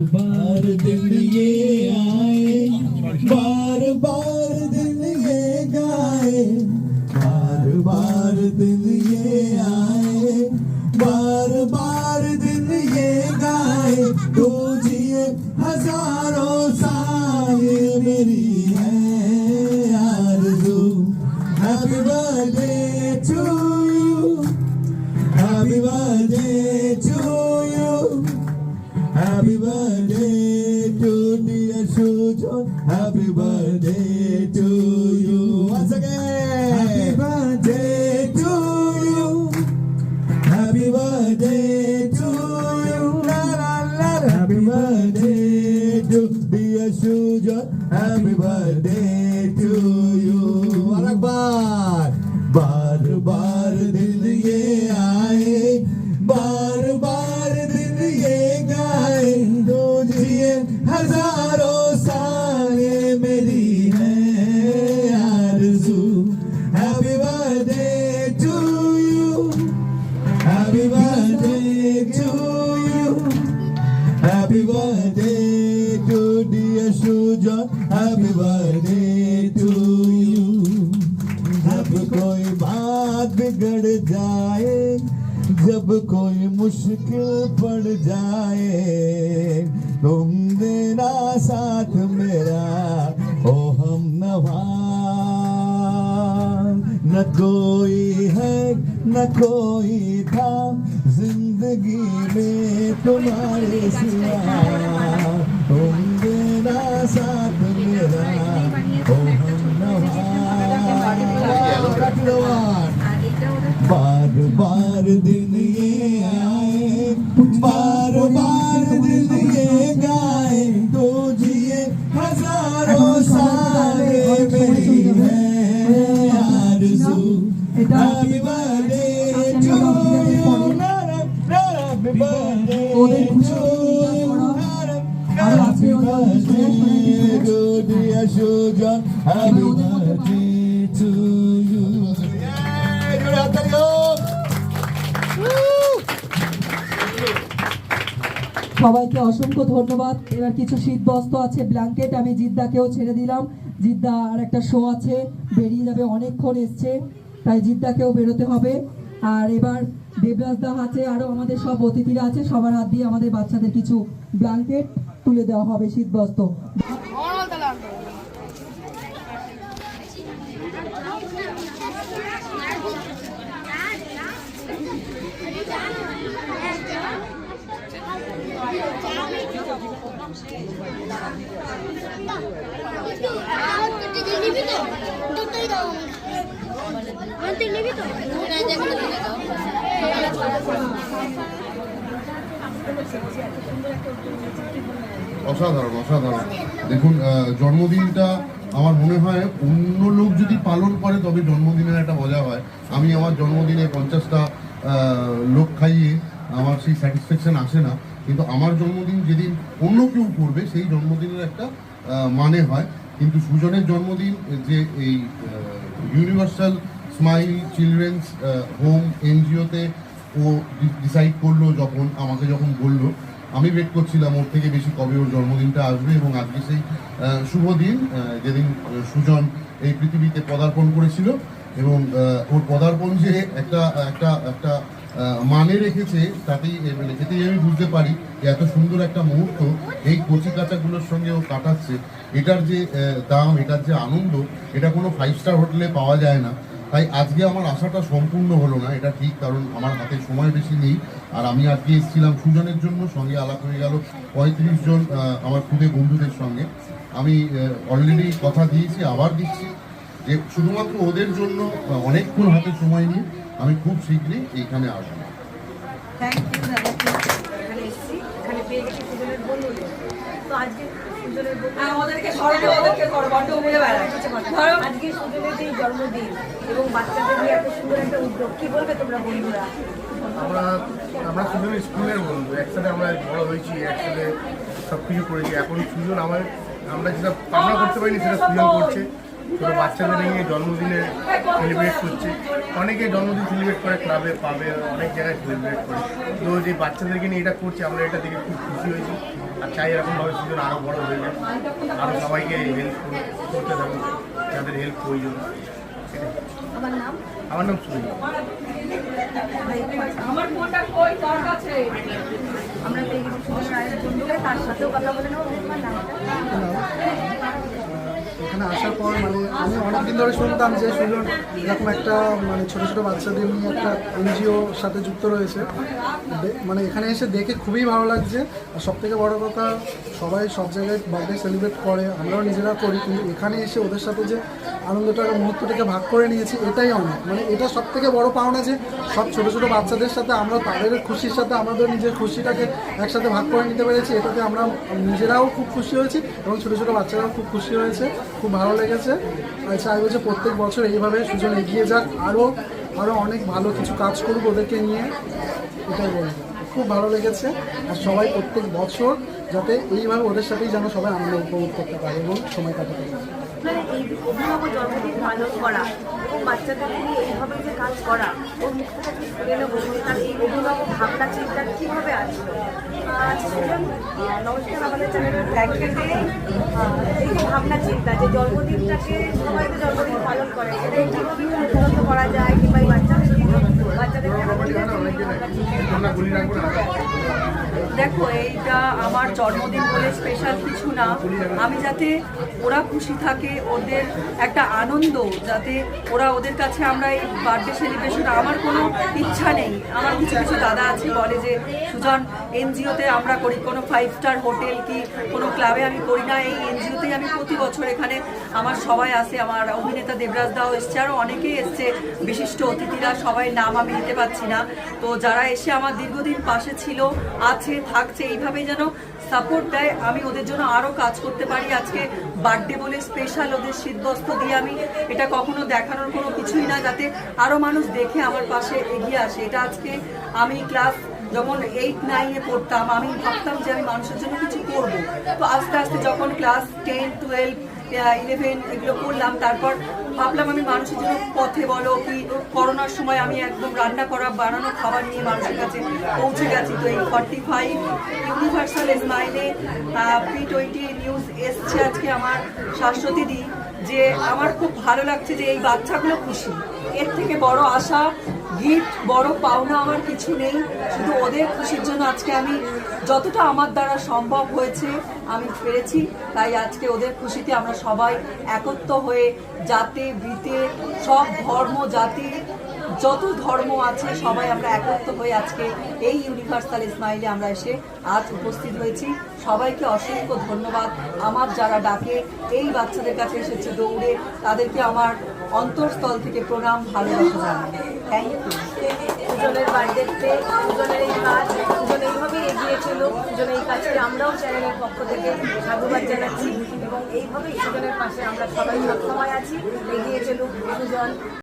बार दिल ये आए, बार बार दिल ये गाए, बार बार दिल ये आए, बार बार दिल ये गाए तो जिए हज़ारों साल John. Happy birthday to you. Once again. Happy birthday to you. Happy birthday to you. La la la. la. Happy birthday to be dear Sujan. Happy birthday to you. Barak bar. Bar bar. Birthday to जब कोई बात बिगड़ जाए, जब कोई मुश्किल पड़ जाए, तुम देना साथ मेरा ओ हम नवा न कोई है, न कोई था, ज़िंदगी में तुम्हारे सिवा। तुम देना साथ नवा बार बार दिन ये आए बार बार दिन ये गाए तो जिए हज़ारों साल मेरी है। आरज़ू happy birthday to you happy birthday to you happy birthday to dear Sujan happy সবাইকে অসংখ্য ধন্যবাদ। এবার কিছু শীত বস্ত্র আছে ব্ল্যাঙ্কেট আমি জিদ্দাকেও ছেড়ে দিলাম। জিদ্দা আর একটা শো আছে, বেরিয়ে যাবে অনেকক্ষণ এসছে, তাই জিদ্দাকেও বেরোতে হবে। আর এবার দেবরাজ দা আছে আরও আমাদের সব অতিথিরা আছে, সবার হাত দিয়ে আমাদের বাচ্চাদের কিছু ব্ল্যাঙ্কেট তুলে দেওয়া হবে শীত বস্ত্র নিবি তো দুটোই দাও আমাকে নিবি তো অসাধারণ অসাধারণ। দেখুন জন্মদিনটা আমার মনে হয় অন্য লোক যদি পালন করে, তবে জন্মদিনের একটা মজা হয়। আমি আমার জন্মদিনে পঞ্চাশটা লোক খাইয়ে আমার সেই স্যাটিসফ্যাকশান আসে না। কিন্তু আমার জন্মদিন যেদিন অন্য কেউ করবে, সেই জন্মদিনের একটা মানে হয়। কিন্তু সুজনের জন্মদিন যে এই ইউনিভার্সাল স্মাইল চিলড্রেন্স হোম এনজিওতে ও ডিসাইড করল যখন, আমাকে যখন বলল, আমি ওয়েট করছিলাম ওর থেকে বেশি কবে ওর জন্মদিনটা আসবে এবং আজকে সেই শুভ দিন যেদিন সুজন এই পৃথিবীতে পদার্পণ করেছিল এবং ওর পদার্পণ যে একটা একটা একটা মানে রেখেছে তাতেই মানে এতেই আমি বুঝতে পারি যে এত সুন্দর একটা মুহূর্ত এই কচি কাঁচাগুলোর সঙ্গে ও কাটাচ্ছে। এটার যে দাম, এটার যে আনন্দ, এটা কোনো ফাইভ স্টার হোটেলে পাওয়া যায় না। তাই আজকে আমার আশাটা সম্পূর্ণ হলো না, এটা ঠিক, কারণ আমার হাতে সময় বেশি নেই। আর আমি আজকে এসেছিলাম সুজনের জন্য, সঙ্গে আলাপ হয়ে গেল পঁয়ত্রিশ জন আমার খুদে বন্ধুদের সঙ্গে। আমি অলরেডি কথা দিয়েছি, আবার দিচ্ছি যে শুধুমাত্র ওদের জন্য অনেকক্ষণ হাতে সময় নিয়ে আমি খুব শীঘ্রই এখানে আসব। থ্যাংক ইউ দাদা এখানে এসেছি এখানে পেয়ে গেছি সুজনের বন্ধু তো আজকে সুজনের বন্ধু আমাদেরকে ওদেরকে করো বড্ড বেড়ায়। আজকে সুজনের যে জন্মদিন এবং বাচ্চাদের নিয়ে এত সুন্দর একটা উদ্যোগ কি বলবে তোমরা বন্ধুরা? আমরা আমরা সুজন স্কুলের বন্ধু একসাথে আমরা বড় হয়েছি একসাথে সব কিছু করেছি। এখন সুজন আমার আমরা যেটা কামনা করতে পারিনি সেটা সুজন করছে। ছোটো বাচ্চাদের নিয়ে জন্মদিনে সেলিব্রেট করছে। অনেকে জন্মদিন সেলিব্রেট করে ক্লাবে পাবে অনেক জায়গায় সেলিব্রেট করে। তো যে বাচ্চাদেরকে নিয়ে এটা করছে আমরা এটা দেখে খুব খুশি হয়েছি। আর চাই এরকমভাবে সুজন আরও বড় হয়ে যায় আরও সবাইকে হেল্প করতে থাকুক যাদের হেল্প প্রয়োজন। আমার নাম? সুজন আমরা তার সাথেও কথা বলে নেব। নামটা? এখানে আসার পর মানে আমি অনেকদিন ধরে শুনতাম যে সুজন এরকম একটা মানে ছোট ছোট বাচ্চাদের নিয়ে একটা এনজিওর সাথে যুক্ত রয়েছে। মানে এখানে এসে দেখে খুবই ভালো লাগছে। আর সব থেকে বড় কথা, সবাই সব জায়গায় বার্থডে সেলিব্রেট করে, আমরাও নিজেরা করি, কিন্তু এখানে এসে ওদের সাথে যে আনন্দটা, মুহূর্তটাকে ভাগ করে নিয়েছি, এটাই অনেক। মানে এটা সব থেকে বড় পাওনা যে সব ছোট ছোট বাচ্চাদের সাথে আমরা, তাদের খুশির সাথে আমাদের নিজের খুশিটাকে একসাথে ভাগ করে নিতে পেরেছি। এটাতে আমরা নিজেরাও খুব খুশি হয়েছি এবং ছোট ছোট বাচ্চারাও খুব খুশি হয়েছে। খুব ভালো লেগেছে। আর চাইব যে প্রত্যেক বছর এইভাবে সুজন এগিয়ে যাক। আরও আরও অনেক ভালো কিছু কাজ করুক ওদেরকে নিয়ে। এটাই বলব। খুব ভালো লেগেছে। আর সবাই প্রত্যেক বছর যাতে এইভাবে ওদের সাথেই যেন সবাই আনন্দ উপভোগ করতে পারে এবং সময় কাটাতে পারে। মানে জন্মদিন পালন করা নিয়ে এইভাবে যে কাজ করা ভাবনা চিন্তা আচ্ছা আমাদের এই ভাবনা চিন্তা, যে জন্মদিনটাকে সবাই তো জন্মদিন পালন করে, সেটা কীভাবে উন্নত করা যায় কিংবা এই বাচ্চাদেরকে বাচ্চাদেরকে আমরা গুলি রাখব না দেখো, এইটা আমার জন্মদিন বলে স্পেশাল কিছু না। আমি যাতে ওরা খুশি থাকে, ওদের একটা আনন্দ, যাতে ওরা ওদের কাছে আমরা এই বার্থডে সেলিব্রেশন আমার কোনো ইচ্ছা নেই। আমার কিছু কিছু দাদা আছে, বলে যে, সুজন এনজিওতে আমরা করি। কোনো ফাইভ স্টার হোটেল কি, কোনো ক্লাবে আমি করি না। এই এনজিওতেই আমি প্রতি বছর এখানে আমার সবাই আসে। আমার অভিনেতা দেবরাজ দাও এসছে আরও অনেকেই এসছে। বিশিষ্ট অতিথিরা, সবাই নাম আমি নিতে পারছি না। তো যারা এসে আমার দীর্ঘদিন পাশে ছিল, আছে, থাকছে এইভাবে যেন সাপোর্ট দেয়, আমি ওদের জন্য আরও কাজ করতে পারি। আজকে বার্থডে বলে স্পেশাল ওদের শীতবস্ত্র দিয়ে আমি এটা কখনো দেখানোর কোনো কিছুই না, যাতে আরও মানুষ দেখে আমার পাশে এগিয়ে আসে। এটা আজকে আমি ক্লাস যখন এইট নাইনে পড়তাম, আমি ভাবতাম যে আমি মানুষের জন্য কিছু করব। তো আস্তে আস্তে যখন ক্লাস টেন টুয়েলভ ইলেভেন এগুলো করলাম, তারপর ভাবলাম আমি মানুষের জন্য পথে বলো কি, করোনার সময় আমি একদম রান্না করা, বানানো খাবার নিয়ে মানুষের কাছে পৌঁছে গেছি। তো এই ফর্টি ফাইভ ইউনিভার্সাল স্মাইলে পি টোয়েন্টি নিউজ এসছে আজকে আমার শাশ্বতী দি। যে আমার খুব ভালো লাগছে যে এই বাচ্চাগুলো খুশি। এর থেকে বড় আশা, গিফট, বড় পাওনা আমার কিছু নেই। শুধু ওদের খুশির জন্য আজকে আমি যতটা আমার দ্বারা সম্ভব হয়েছে আমি পেরেছি। তাই আজকে ওদের খুশিতে আমরা সবাই একত্র হয়ে জাতে, বিতে, সব ধর্ম, জাতি যত ধর্ম আছে, সবাই আমরা একত্র হয়ে আজকে এই ইউনিভার্সাল ইসমাইলে আমরা এসে আজ উপস্থিত হয়েছি। সবাইকে অসংখ্য ধন্যবাদ। আমার যারা ডাকে, এই বাচ্চাদের কাছে এসেছে দৌড়ে, তাদেরকে আমার অন্তরস্থল থেকে প্রণাম জানাই। থ্যাংক ইউ বার্থডেতে সুজনের এই কাজ সুজন এইভাবেই এগিয়েছিল সুজন এই কাজকে আমরাও চ্যানেলের পক্ষ থেকে পাশে আমরা সবাই আছি। এগিয়ে চলুক সুজন